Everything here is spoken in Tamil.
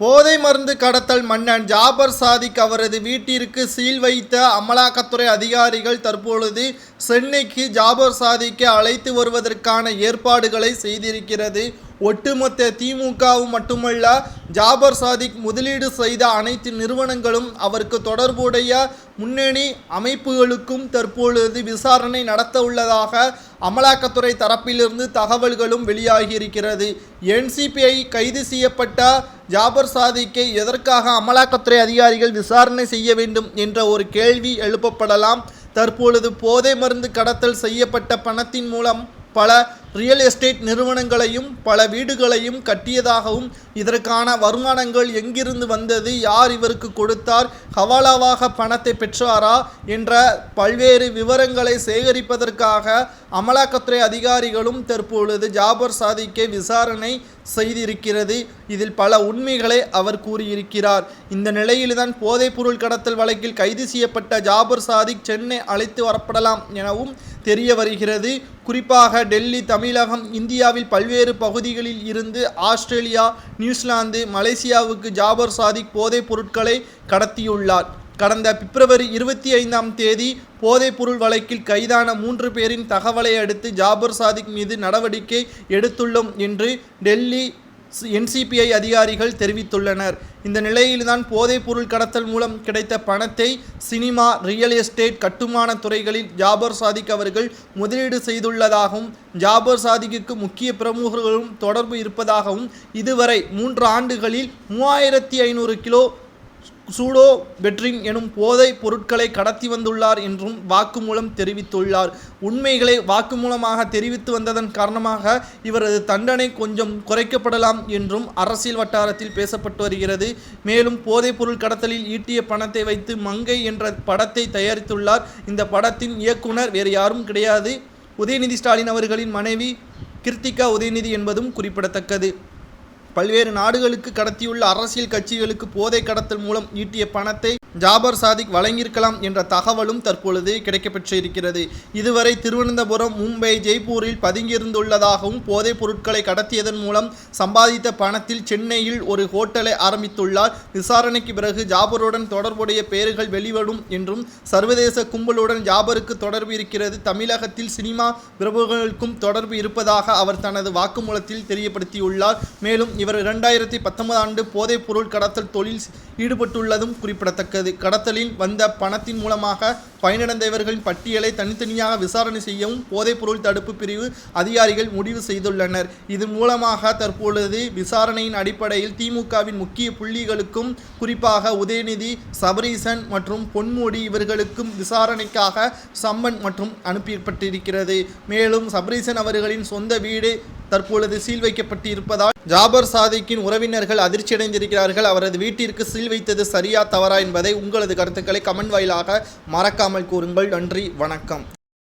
போதை மருந்து கடத்தல் மன்னன் ஜாபர் சாதிக் அவரது வீட்டிற்கு சீல் வைத்த அமலாக்கத்துறை அதிகாரிகள் தற்பொழுது சென்னைக்கு ஜாபர் சாதிக்கு அழைத்து வருவதற்கான ஏற்பாடுகளை செய்திருக்கிறது. ஒட்டுமொத்த திமுகவும் மட்டுமல்ல ஜாபர் சாதிக் முதலீடு செய்த அனைத்து நிறுவனங்களும் அவருக்கு தொடர்புடைய முன்னணி அமைப்புகளுக்கும் தற்பொழுது விசாரணை நடத்த உள்ளதாக அமலாக்கத்துறை தரப்பிலிருந்து தகவல்களும் வெளியாகியிருக்கிறது. என்சிபிஐ கைது செய்யப்பட்ட ஜாபர் சாதிக்கை எதற்காக அமலாக்கத்துறை அதிகாரிகள் விசாரணை செய்ய வேண்டும் என்ற ஒரு கேள்வி எழுப்பப்படலாம். தற்பொழுது போதை மருந்து கடத்தல் செய்யப்பட்ட பணத்தின் மூலம் பல ரியல் எஸ்டேட் நிறுவனங்களையும் பல வீடுகளையும் கட்டியதாகவும் இதற்கான வருமானங்கள் எங்கிருந்து வந்தது யார் இவருக்கு கொடுத்தார் ஹவாலாவாக பணத்தை பெற்றாரா என்ற பல்வேறு விவரங்களை சேகரிப்பதற்காக அமலாக்கத்துறை அதிகாரிகளும் தற்பொழுது ஜாபர் சாதிக்கை விசாரணை செய்திருக்கிறது. இதில் பல உண்மைகளை அவர் கூறியிருக்கிறார். இந்த நிலையில்தான் போதைப்பொருள் கடத்தல் வழக்கில் கைது செய்யப்பட்ட ஜாபர் சாதிக் சென்னை அழைத்து வரப்படலாம் எனவும் தெரிய வருகிறது. குறிப்பாக டெல்லி தமிழகம் இந்தியாவில் பல்வேறு பகுதிகளில் இருந்து ஆஸ்திரேலியா நியூசிலாந்து மலேசியாவுக்கு ஜாபர் சாதிக் போதைப் பொருட்களை கடத்தியுள்ளார். கடந்த பிப்ரவரி இருபத்தி ஐந்தாம் தேதி போதைப்பொருள் வழக்கில் கைதான மூன்று பேரின் தகவலை அடுத்து ஜாபர் சாதிக் மீது நடவடிக்கை எடுத்துள்ளோம் என்று டெல்லி என்சிபிஐ அதிகாரிகள் தெரிவித்துள்ளனர். இந்த நிலையில்தான் போதைப்பொருள் கடத்தல் மூலம் கிடைத்த பணத்தை சினிமா ரியல் எஸ்டேட் கட்டுமான துறைகளில் ஜாபர் சாதிக் அவர்கள் முதலீடு செய்துள்ளதாகவும் ஜாபர் சாதிக்கு முக்கிய பிரமுகர்களும் தொடர்பு இருப்பதாகவும் இதுவரை மூன்று ஆண்டுகளில் மூவாயிரத்தி ஐநூறு கிலோ சூடோ பெட்ரிங் எனும் போதைப் பொருட்களை கடத்தி வந்துள்ளார் என்றும் வாக்குமூலம் தெரிவித்துள்ளார். உண்மைகளை வாக்குமூலமாக தெரிவித்து வந்ததன் காரணமாக இவரது தண்டனை கொஞ்சம் குறைக்கப்படலாம் என்றும் அரசியல் வட்டாரத்தில் பேசப்பட்டு வருகிறது. மேலும் போதைப்பொருள் கடத்தலில் ஈட்டிய பணத்தை வைத்து மங்கை என்ற படத்தை தயாரித்துள்ளார். இந்த படத்தின் இயக்குனர் வேறு யாரும் கிடையாது. உதயநிதி ஸ்டாலின் அவர்களின் மனைவி கிருத்திகா உதயநிதி என்பதும் குறிப்பிடத்தக்கது. பல்வேறு நாடுகளுக்கு கடத்தியுள்ள அரசியல் கட்சிகளுக்கு போதை கடத்தல் மூலம் ஈட்டிய பணத்தை ஜாபர் சாதிக் வழங்கியிருக்கலாம் என்ற தகவலும் தற்பொழுது கிடைக்கப்பெற்றிருக்கிறது. இதுவரை திருவனந்தபுரம் மும்பை ஜெய்ப்பூரில் பதுங்கியிருந்துள்ளதாகவும் போதைப் பொருட்களை கடத்தியதன் மூலம் சம்பாதித்த பணத்தில் சென்னையில் ஒரு ஹோட்டலை ஆரம்பித்துள்ளார். விசாரணைக்கு பிறகு ஜாபருடன் தொடர்புடைய பெயர்கள் வெளிவரும் என்றும் சர்வதேச கும்பலுடன் ஜாபருக்கு தொடர்பு இருக்கிறது தமிழகத்தில் சினிமா பிரபுகளுக்கும் தொடர்பு இருப்பதாக அவர் தனது வாக்குமூலத்தில் தெரியப்படுத்தியுள்ளார். மேலும் இவர் இரண்டாயிரத்தி பத்தொன்பது ஆண்டு போதைப் பொருள் கடத்தல் தொழில் ஈடுபட்டுள்ளதும் குறிப்பிடத்தக்கது. கடத்தலில் வந்த பணத்தின் மூலமாக பயனிழந்தவர்களின் பட்டியலை தனித்தனியாக விசாரணை செய்யவும் போதைப் பொருள் தடுப்பு பிரிவு அதிகாரிகள் முடிவு செய்துள்ளனர். இதன் மூலமாக தற்பொழுது விசாரணையின் அடிப்படையில் திமுகவின் முக்கிய புள்ளிகளுக்கும் குறிப்பாக உதயநிதி சபரீசன் மற்றும் பொன்முடி இவர்களுக்கும் விசாரணைக்காக சம்மன் மற்றும் அனுப்பப்பட்டிருக்கிறது மேலும் சபரீசன் அவர்களின் சொந்த வீடு தற்பொழுது சீல் வைக்கப்பட்டு இருப்பதால் ஜாபர் சாதிக்கின் உறவினர்கள் அதிர்ச்சியடைந்திருக்கிறார்கள். அவரது வீட்டிற்கு சீல் வைத்தது சரியா தவறா என்பதை உங்களது கருத்துக்களை கமெண்ட் வாயிலாக மறக்காமல் கூறுங்கள். நன்றி வணக்கம்.